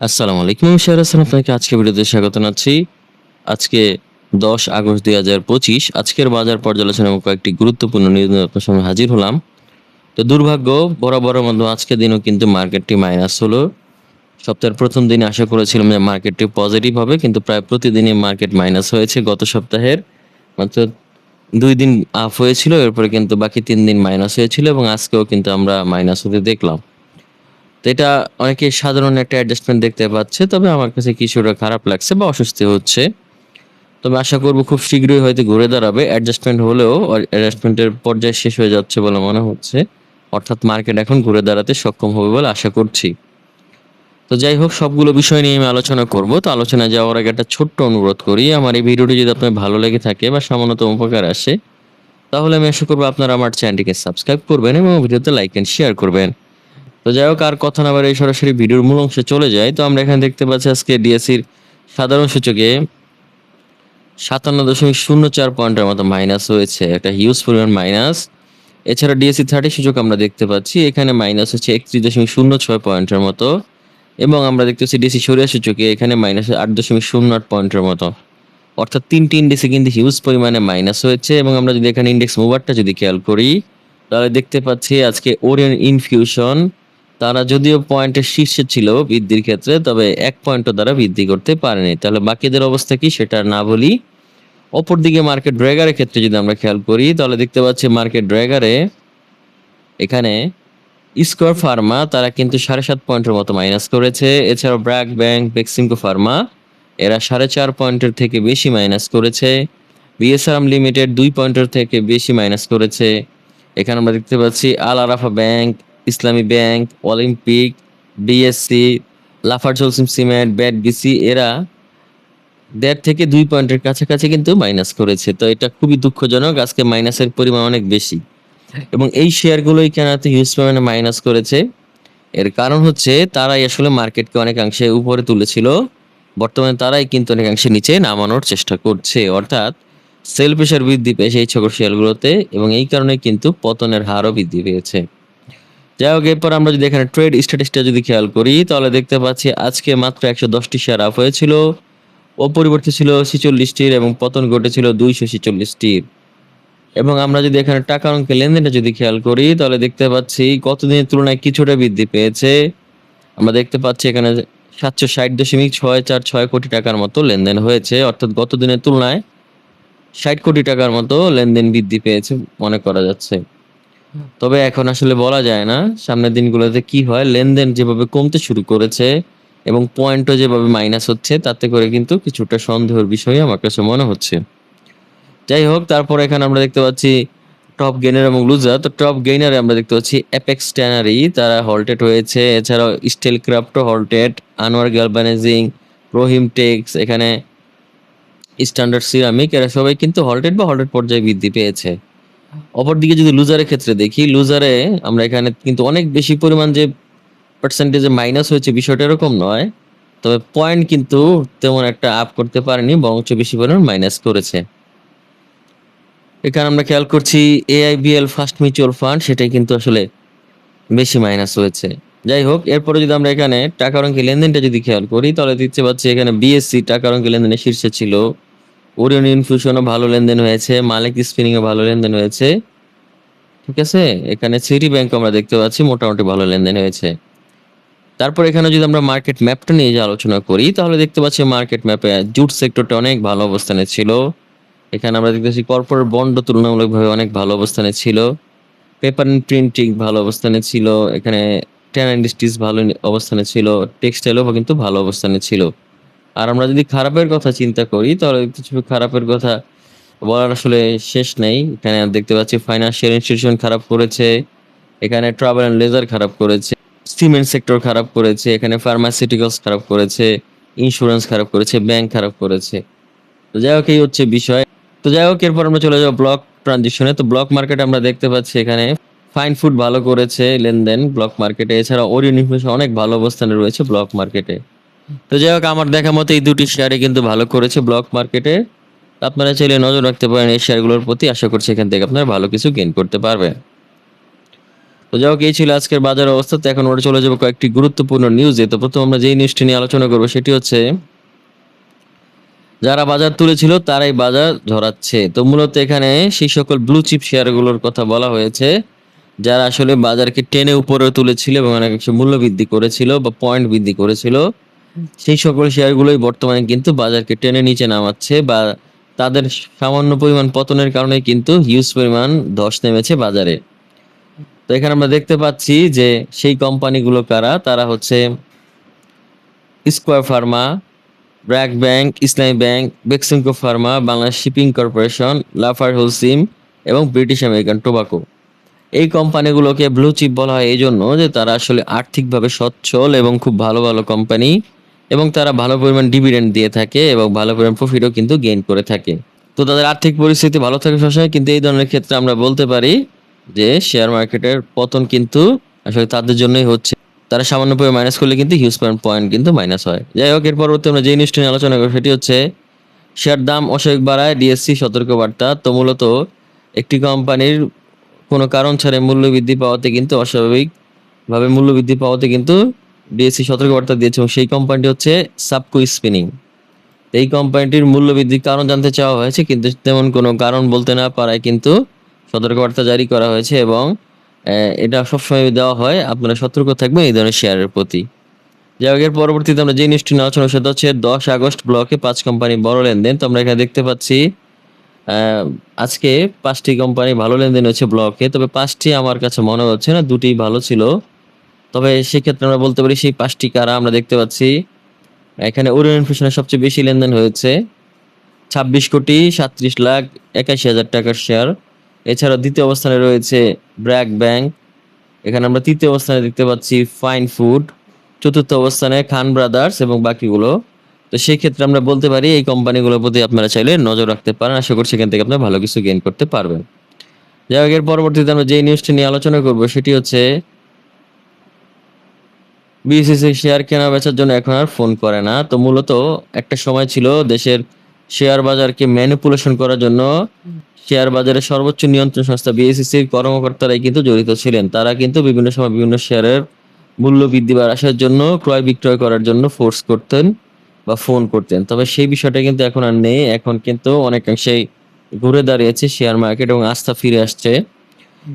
আসসালামু আলাইকুম আমি শাহর হাসান, আপনাকে আজকে ভিডিওতে স্বাগত জানাচ্ছি। আজকে দশ আগস্ট দুই হাজার পঁচিশ, আজকের বাজার পর্যালোচনা এবং কয়েকটি গুরুত্বপূর্ণ নিউজ আপনার সামনে হাজির হলাম। তো দুর্ভাগ্য, বরাবরের মতো আজকের দিনও কিন্তু মার্কেটটি মাইনাস হলো। সপ্তাহের প্রথম দিনে আশা করেছিলাম যে মার্কেটটি পজিটিভ হবে, কিন্তু প্রায় প্রতিদিনই মার্কেট মাইনাস হয়েছে গত সপ্তাহের। মাত্র দুই দিন আপ হয়েছিল, এরপরে কিন্তু বাকি তিন দিন মাইনাস হয়েছিল এবং আজকেও কিন্তু আমরা মাইনাস হতে দেখলাম। তো এটা অনেকে সাধারণ একটা অ্যাডজাস্টমেন্ট দেখতে পাচ্ছে, তবে আমার কাছে কিছুটা খারাপ লাগছে বা অস্বস্তি হচ্ছে। তবে আশা করব খুব শীঘ্রই হয়তো ঘুরে দাঁড়াবে। অ্যাডজাস্টমেন্ট হলেও অ্যাডজাস্টমেন্টের পর্যায়ে শেষ হয়ে যাচ্ছে বলে মনে হচ্ছে। অর্থাৎ মার্কেট এখন ঘুরে দাঁড়াতে সক্ষম হবে বলে আশা করছি। তো যাই হোক, সবগুলো বিষয় নিয়ে আমি আলোচনা করব। তো আলোচনা যাওয়ার আগে একটা ছোট্ট অনুরোধ করি। আমার এই ভিডিওটি যদি আপনার ভালো লেগে থাকে বা সামান্যতম উপকার আসে, তাহলে আমি আশা করব আপনারা আমার চ্যানেলটিকে সাবস্ক্রাইব করবেন এবং ভিডিওতে লাইক অ্যান্ড শেয়ার করবেন। তো যাই হোক, আর কথা না বাড়িয়ে সরাসরি ভিডিওর মূল অংশে চলে যায় তো আমরা এখানে দেখতে পাচ্ছি আজকে ডিএসসির সাধারণ সূচকে সাতান্ন দশমিক শূন্য চার পয়েন্টের মতো মাইনাস হয়েছে একটা হিউজ পরিমাণ মাইনাস এছাড়া ডিএসসি থার্টি সূচক আমরা দেখতে পাচ্ছি, এখানে মাইনাস হচ্ছে একত্রিশ দশমিক শূন্য ছয় পয়েন্টের মতো। এবং আমরা দেখতে পাচ্ছি ডিএসসি সরিয়া সূচকে এখানে মাইনাস আট দশমিক শূন্য আট পয়েন্টের মতো। অর্থাৎ তিনটি ইন্ডেক্সে কিন্তু হিউজ পরিমাণে মাইনাস হয়েছে, এবং আমরা যদি এখানে ইন্ডেক্স মুভারটা যদি খেয়াল করি, তাহলে দেখতে পাচ্ছি আজকে ওরিয়ন ইনফিউশন তারা যদিও পয়েন্টের শীর্ষে ছিল বৃদ্ধির ক্ষেত্রে, তবে এক পয়েন্টও তারা বৃদ্ধি করতে পারেনি। তাহলে বাকিদের অবস্থা কি সেটা না বলি? অপরদিকে মার্কেট ড্র্যাগারের ক্ষেত্রে যদি আমরা খেয়াল করি, তাহলে দেখতে পাচ্ছি মার্কেট ড্র্যাগারে এখানে স্কোয়ার ফার্মা তারা কিন্তু সাড়ে সাত পয়েন্টের মতো মাইনাস করেছে। এছাড়াও ব্র্যাক ব্যাংক বেক্সিমকো ফার্মা এরা সাড়ে চার পয়েন্টের থেকে বেশি মাইনাস করেছে। বিএসআরএম লিমিটেড দুই পয়েন্টের থেকে বেশি মাইনাস করেছে। এখানে আমরা দেখতে পাচ্ছি Al Arafa bank Islami bank, Olympic, BSC Lafarge LafargeHolcim cement, BAT, BC, এরা দেড় থেকে দুই পয়েন্টের কাছাকাছি কিন্তু মাইনাস করেছে। তো এটা খুবই দুঃখজনক। আজকে মাইনাসের পরিমাণ অনেক বেশি। এবং এই শেয়ারগুলোই কেন এত হিউজ পরিমাণে মাইনাস করেছে? এর কারণ হচ্ছে তারাই আসলে মার্কেটকে অনেকাংশে উপরে তুলেছিল। বর্তমানে তারাই কিন্তু অনেকাংশে নিচে নামানোর চেষ্টা করছে। অর্থাৎ সেল প্রেশার বৃদ্ধি পেয়েছে এই ছোট শেয়ারগুলোতে এবং এই কারণে কিন্তু পতনের হারও বৃদ্ধি পেয়েছে। যাই হোক, এরপর আমরা যদি এখানে ট্রেড স্ট্যাটিসটা যদি খেয়াল করি, তাহলে দেখতে পাচ্ছি আজকে মাত্র একশো দশটি শেয়ার আপ হয়েছিল। অপরিবর্তিত ছিল ছিচল্লিশটির এবং পতন ঘটেছিল দুইশো ছিচল্লিশটির এবং আমরা যদি এখানে টাকা অঙ্কের লেনদেনটা যদি খেয়াল করি, তাহলে দেখতে পাচ্ছি গতদিনের তুলনায় কিছুটা বৃদ্ধি পেয়েছে। আমরা দেখতে পাচ্ছি এখানে সাতশো ষাট দশমিক ছয় চার ছয় কোটি টাকার মতো লেনদেন হয়েছে। অর্থাৎ গত দিনের তুলনায় ষাট কোটি টাকার মতো লেনদেন বৃদ্ধি পেয়েছে মনে করা যাচ্ছে। তবে এখন আসলে বলা যায় না সামনের দিনগুলোতে কি হয়, লেনদেন যেভাবে কমতে শুরু করেছে এবং পয়েন্টও যেভাবে মাইনাস হচ্ছে, তাতে করে কিন্তু কিছুটা সন্দেহের বিষয় আমার কাছে মনে হচ্ছে। যাই হোক, তারপর এখানে আমরা দেখতে পাচ্ছি টপ গেইনার এবং লুজার তো টপ গেইনারে আমরা দেখতে পাচ্ছি অ্যাপেক্স ট্যানারি তারা হল্টেড হয়েছে। এছাড়াও steel ক্রাফটও halted Anwar galvanising Rahim tex এখানে স্ট্যান্ডার্ড সিরামিক এরা সবাই কিন্তু হল্টেড বা হল্টেড পর্যায়ে বৃদ্ধি পেয়েছে। অপরদিকে যদি লুজারের ক্ষেত্রে দেখি লুজারে আমরা এখানে কিন্তু অনেক বেশি পরিমাণ যে পার্সেন্টেজে মাইনাস হয়েছে বিষয়টা এরকম নয়। তবে পয়েন্ট কিন্তু তেমন একটা আপ করতে পারেনি, বরঞ্চ বেশি পরিমাণ মাইনাস করেছে। এখানে আমরা খেয়াল করছি এআইবিএল ফার্স্ট মিউচুয়াল ফান্ড সেটাই কিন্তু আসলে বেশি মাইনাস হয়েছে। যাই হোক, এরপরে যদি আমরা এখানে টাকার অঙ্কে লেনদেনটা যদি খেয়াল করি, তাহলে দেখতে পাচ্ছি এখানে বিএসসি টাকার অঙ্কে লেনদেনের শীর্ষে ছিল ওরিয়ন ইনফিউশনও ভালো লেনদেন হয়েছে, মালিক স্পিনিংও ভালো লেনদেন হয়েছে। ঠিক আছে? এখানে সিটি ব্যাংক আমরা দেখতে পাচ্ছি, মোটামুটি ভালো লেনদেন হয়েছে। তারপর এখানে যদি আমরা মার্কেট ম্যাপটা নিয়ে যে আলোচনা করি, তাহলে দেখতে পাচ্ছি মার্কেট ম্যাপে জুট সেক্টরটা অনেক ভালো অবস্থানে ছিল। এখানে আমরা দেখতে পাচ্ছি কর্পোরেট বন্ড তুলনামূলকভাবে অনেক ভালো অবস্থানে ছিল। পেপার অ্যান্ড প্রিন্টিং ভালো অবস্থানে ছিল। এখানে টেন ইন্ডাস্ট্রিজ ভালো অবস্থানে ছিল। টেক্সটাইলও কিন্তু ভালো অবস্থানে ছিল। আর আমরা যদি খারাপের কথা চিন্তা করি, তাহলে কিছু খারাপের কথা বলার আসলে শেষ নেই। এখানে দেখতে পাচ্ছি ফাইন্যান্সিয়াল ইনস্টিটিউশন খারাপ করেছে, এখানে ট্রাভেল অ্যান্ড লেজার খারাপ করেছে সিমেন্ট সেক্টর খারাপ করেছে, এখানে ফার্মাসিউটিক্যালস খারাপ করেছে ইন্স্যুরেন্স খারাপ করেছে ব্যাংক খারাপ করেছে। তো যাই হোক, এই হচ্ছে বিষয়। তো যাই হোক, এরপর আমরা চলে যাব ব্লক ট্রানজিশনে তো ব্লক মার্কেট আমরা দেখতে পাচ্ছি এখানে ফাইন ফুড ভালো করেছে লেনদেন ব্লক মার্কেটে এছাড়া ওরিয়ন অনেক ভালো অবস্থানে রয়েছে ব্লক মার্কেটে তো যাই হোক, আমার দেখা মতো এই দুটি শেয়ারে কিন্তু ভালো করেছে ব্লক মার্কেটে আপনারা চাইলে নজর রাখতে পারেন এই শেয়ারগুলোর প্রতি। আশা করছি এখান থেকে আপনারা ভালো কিছু গেইন করতে পারবেন। তো যাই হোক, এই ছিল আজকের বাজার অবস্থা। তো এখন ওরা চলে যাব কয়েকটি গুরুত্বপূর্ণ নিউজে তো প্রথম আমরা যেই নিউজটি নিয়ে আলোচনা করব, সেটি হচ্ছে, যারা বাজার তুলেছিল তারাই বাজার ঝরাচ্ছে তো মূলত এখানে সেই সকল ব্লু চিপ শেয়ারগুলোর কথা বলা হয়েছে, যারা আসলে বাজারকে টেনে উপরে তুলেছিল এবং অনেক কিছু মূল্য বৃদ্ধি করেছিল বা পয়েন্ট বৃদ্ধি করেছিল। সেই সকল শেয়ারগুলোই বর্তমানে কিন্তু বাজারকে টেনে নিচে নামাচ্ছে বা তাদের সামান্য পরিমাণ পতনের কারণে কিন্তু হিউজ পরিমাণ ধস নেমেছে বাজারে। তো এখানে আমরা দেখতে পাচ্ছি যে সেই কোম্পানিগুলো কারা? তারা হচ্ছে Square pharma BRAC bank Islami bank Beximco pharma Bangladesh shipping corporation Lafarge Holcim এবং ব্রিটিশ আমেরিকান টোবাকো এই কোম্পানিগুলোকে ব্লু চিপ বলা হয়। এই জন্য যে তারা আসলে আর্থিকভাবে সচ্ছল এবং খুব ভালো ভালো কোম্পানি এবং তারা ভালো পরিমাণ ডিভিডেন্ড দিয়ে থাকে এবং ভালো পরিমাণ প্রফিটও কিন্তু গেইন করে থাকে। তো তাদের আর্থিক পরিস্থিতি ভালো থাকে সবসময়, কিন্তু এই ধরনের ক্ষেত্রে আমরা বলতে পারি যে শেয়ার মার্কেটের পতন কিন্তু আসলে তাদের জন্যই হচ্ছে। তারা সামান্য পরিমাণ মাইনাস করলে কিন্তু হিউজ পয়েন্ট কিন্তু মাইনাস হয়। যাই হোক এর পরবর্তী আমরা যে নিয়ে আলোচনা করি সেটি হচ্ছে শেয়ার দাম অস্বাভাবিক বাড়ায় ডিএসসি সতর্কবার্তা। তো মূলত একটি কোম্পানির কোনো কারণ ছাড়াই মূল্য বৃদ্ধি পাওয়াতে কিন্তু অস্বাভাবিকভাবে মূল্য বৃদ্ধি পাওয়াতে কিন্তু ডিএসসি সতর্কবার্তা দিয়েছে এবং সেই কোম্পানিটি হচ্ছে সাবকো স্পিনিং এই কোম্পানিটির মূল্য বৃদ্ধির কারণ জানতে চাওয়া হয়েছে, কিন্তু তেমন কোনো কারণ বলতে না পারায় কিন্তু সতর্কবার্তা জারি করা হয়েছে এবং এটা সবসময় দেওয়া হয়, আপনারা সতর্ক থাকবেন এই ধরনের শেয়ারের প্রতি। যাই হোক, এর পরবর্তীতে আমরা যে নিউজটি নিয়ে আলোচনা সেটা হচ্ছে দশ আগস্ট ব্লকে পাঁচ কোম্পানি বড় লেনদেন। তো আমরা এখানে দেখতে পাচ্ছি আজকে পাঁচটি কোম্পানি ভালো লেনদেন হচ্ছে ব্লকে। তবে পাঁচটি আমার কাছে মনে হচ্ছে না, দুটি ভালো ছিল। তবে সেক্ষেত্রে আমরা বলতে পারি সেই পাঁচটি কারা আমরা দেখতে পাচ্ছি। এখানে ওরিয়ন ফিশনের সবচেয়ে বেশি লেনদেন হয়েছে। ছাব্বিশ কোটি সাতত্রিশ লাখ একাশি হাজার টাকার শেয়ার এছাড়াও দ্বিতীয় অবস্থানে রয়েছে ব্র্যাক ব্যাংক। এখানে আমরা তৃতীয় অবস্থানে দেখতে পাচ্ছি ফাইন ফুড। চতুর্থ অবস্থানে খান ব্রাদার্স এবং বাকিগুলো। তো সেই ক্ষেত্রে আমরা বলতে পারি এই কোম্পানিগুলোর প্রতি আপনারা চাইলে নজর রাখতে পারেন। আশা করছি এখান থেকে আপনারা ভালো কিছু গেইন করতে পারবেন। যাই হোক, এর পরবর্তীতে আমরা যে নিউজটি নিয়ে আলোচনা করব, সেটি হচ্ছে বিসিসি শেয়ার কেনা বেচার জন্য এখন আর ফোন করে না। তো মূলত একটা সময় ছিল দেশের শেয়ার বাজারকে ম্যানিপুলেশন করার জন্য শেয়ার বাজারের সর্বোচ্চ নিয়ন্ত্রণ সংস্থা বিএসসিসির কর্মকর্তারাই কিন্তু জড়িত ছিলেন। তারা কিন্তু বিভিন্ন সময় বিভিন্ন শেয়ারের মূল্য বৃদ্ধি বা হ্রাসের জন্য ক্রয় বিক্রয় করার জন্য ফোর্স করতেন বা ফোন করতেন। তবে সেই বিষয়টা কিন্তু এখন আর নেই। এখন কিন্তু অনেকাংশেই ঘুরে দাঁড়িয়েছে শেয়ার মার্কেট এবং আস্থা ফিরে আসছে।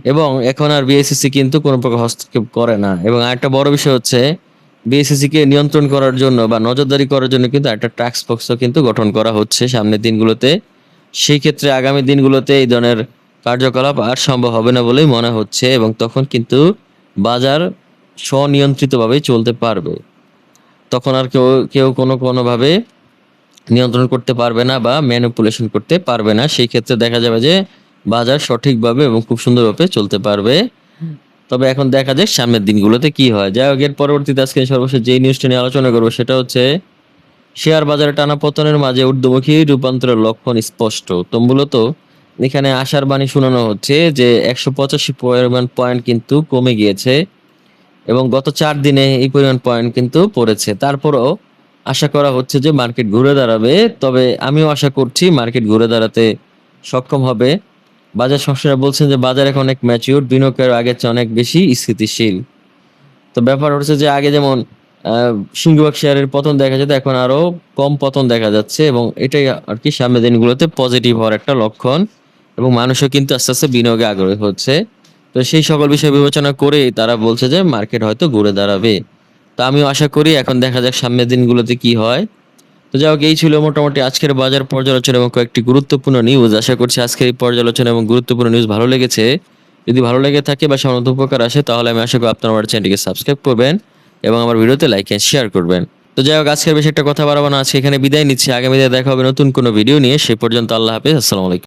এবং এখন আর বিএসসিসি কিন্তু কোনো প্রকার হস্তক্ষেপ করে না। এবং আরেকটা বড় বিষয় হচ্ছে বিএসসিসি কে নিয়ন্ত্রণ করার জন্য বা নজরদারি করার জন্য কিন্তু একটা ট্যাক্স ফোর্সও কিন্তু গঠন করা হচ্ছে সামনের দিনগুলোতে। সেই ক্ষেত্রে আগামী দিনগুলোতে এই ধরনের কার্যকলাপ আর সম্ভব হবে না বলেই মনে হচ্ছে এবং তখন কিন্তু বাজার স্বনিয়ন্ত্রিতভাবেই চলতে পারবে। তখন আর কেউ কেউ কোনো, কোনোভাবে নিয়ন্ত্রণ করতে পারবে না বা ম্যানিপুলেশন করতে পারবে না। সেই ক্ষেত্রে দেখা যাবে যে বাজার সঠিকভাবে এবং খুব সুন্দরভাবে চলতে পারবে। তবে এখন দেখা যাক সামনের দিনগুলোতে কি হয়। যাই হোক, এর পরবর্তীতে আজকে সর্বশেষ যে নিউজটা নিয়ে আলোচনা করব সেটা হচ্ছে, শেয়ার বাজারে টানা পতনের মাঝে ঊর্ধ্বমুখী রূপান্তরের লক্ষণ স্পষ্ট। তো মূলত এখানে আশার বাণী শোনানো হচ্ছে যে একশো পঁচাশি পরিমাণ পয়েন্ট কিন্তু কমে গিয়েছে এবং গত চার দিনে এই পরিমাণ পয়েন্ট কিন্তু পড়েছে। তারপরও আশা করা হচ্ছে যে মার্কেট ঘুরে দাঁড়াবে, তবে আমিও আশা করছি মার্কেট ঘুরে দাঁড়াতে সক্ষম হবে। বাজার সংস্থারা বলছেন যে বাজার এখন অনেক ম্যাচিউর বিনিয়োগের আগের চেয়ে অনেক বেশি স্থিতিশীল। তো ব্যাপার হচ্ছে যে আগে যেমন আহ, সিংহভাগ শেয়ারের পতন দেখা যেত এখন আরও কম পতন দেখা যাচ্ছে এবং এটাই আর কি সামনের দিনগুলোতে পজিটিভ হওয়ার একটা লক্ষণ এবং মানুষও কিন্তু আস্তে আস্তে বিনিয়োগে আগ্রহী হচ্ছে। তো সেই সকল বিষয় বিবেচনা করেই তারা বলছে যে মার্কেট হয়তো ঘুরে দাঁড়াবে। তো আমিও আশা করি এখন দেখা যাক সামনের দিনগুলোতে কি হয়। তো যাই হোক, এই ছিল মোটামুটি আজকের বাজার পর্যালোচনা এবং কয়েকটি গুরুত্বপূর্ণ নিউজ আশা করছি আজকের এই পর্যালোচনা এবং গুরুত্বপূর্ণ নিউজ ভালো লেগেছে। যদি ভালো লেগে থাকে বা সামান্য উপকার আসে, তাহলে আমি আশা করি আপনার আমার চ্যানেলটিকে সাবস্ক্রাইব করবেন এবং আমার ভিডিওতে লাইক এন্ড শেয়ার করবেন। তো যাই হোক, আজকের বেশি একটা কথা বাড়াবো না, আজকে এখানে বিদায় নিচ্ছি। আগামীতে দেখা হবে নতুন কোনো ভিডিও নিয়ে। সে পর্যন্ত আল্লাহ হাফিজ, আসসালামু আলাইকুম।